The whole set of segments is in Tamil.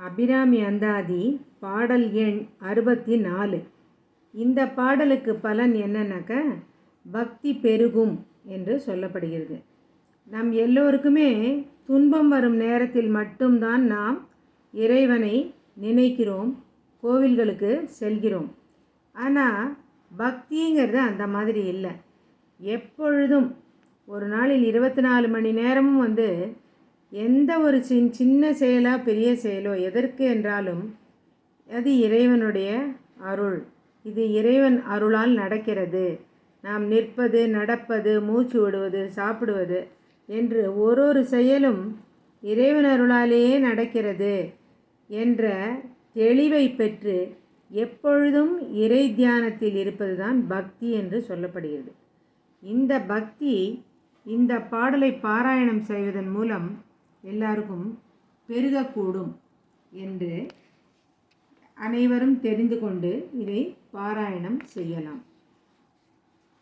அபிராமி அந்தாதி பாடல் எண் அறுபத்தி நாலு இந்த பாடலுக்கு பலன் என்னன்னாக்க பக்தி பெருகும் என்று சொல்லப்படுகிறது. நம் எல்லோருக்குமே துன்பம் வரும் நேரத்தில் மட்டும்தான் நாம் இறைவனை நினைக்கிறோம் கோவில்களுக்கு செல்கிறோம். ஆனால் பக்திங்கிறது அந்த மாதிரி இல்லை. எப்பொழுதும் ஒரு நாளில் இருபத்தி நாலு மணி நேரமும் வந்து எந்த ஒரு சின் சின்ன செயலோ பெரிய செயலோ எதற்கு என்றாலும் அது இறைவனுடைய அருள். இது இறைவன் அருளால் நடக்கிறது. நாம் நிற்பது நடப்பது மூச்சு விடுவது சாப்பிடுவது என்று ஒரு ஒரு செயலும் இறைவன் அருளாலேயே நடக்கிறது என்ற தெளிவை பெற்று எப்பொழுதும் இறை தியானத்தில் இருப்பதுதான் பக்தி என்று சொல்லப்படுகிறது. இந்த பக்தி இந்த பாடலை பாராயணம் செய்வதன் மூலம் எல்லாருக்கும் பெருகக்கூடும் என்று அனைவரும் தெரிந்து கொண்டு இதை பாராயணம் செய்யலாம்.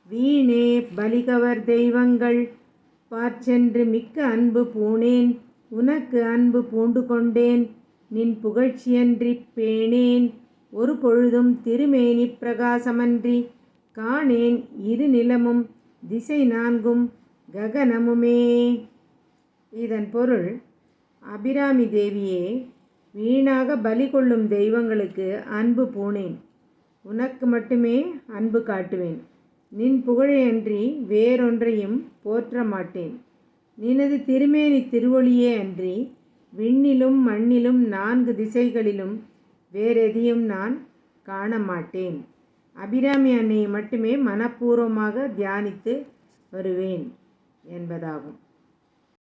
வீணே பலிகவர் தெய்வங்கள் பார்ச்சென்று மிக்க அன்பு பூணேன் உனக்கு அன்பு பூண்டு கொண்டேன் நின் புகழ்ச்சியன்றி பேணேன் ஒரு பொழுதும் திருமேனி பிரகாசமன்றி காணேன் இரு நிலமும் திசை நான்கும் ககனமுமே. இதன் பொருள் அபிராமி தேவியே வீணாக பலி கொள்ளும் தெய்வங்களுக்கு அன்பு பூணேன். உனக்கு மட்டுமே அன்பு காட்டுவேன். நின் புகழையன்றி வேறொன்றையும் போற்ற மாட்டேன். நினது திருமேனி திருவொளியே அன்றி விண்ணிலும் மண்ணிலும் நான்கு திசைகளிலும் வேறெதையும் நான் காண மாட்டேன். அபிராமி அன்னையை மட்டுமே மனப்பூர்வமாக தியானித்து வருவேன் என்பதாகும்.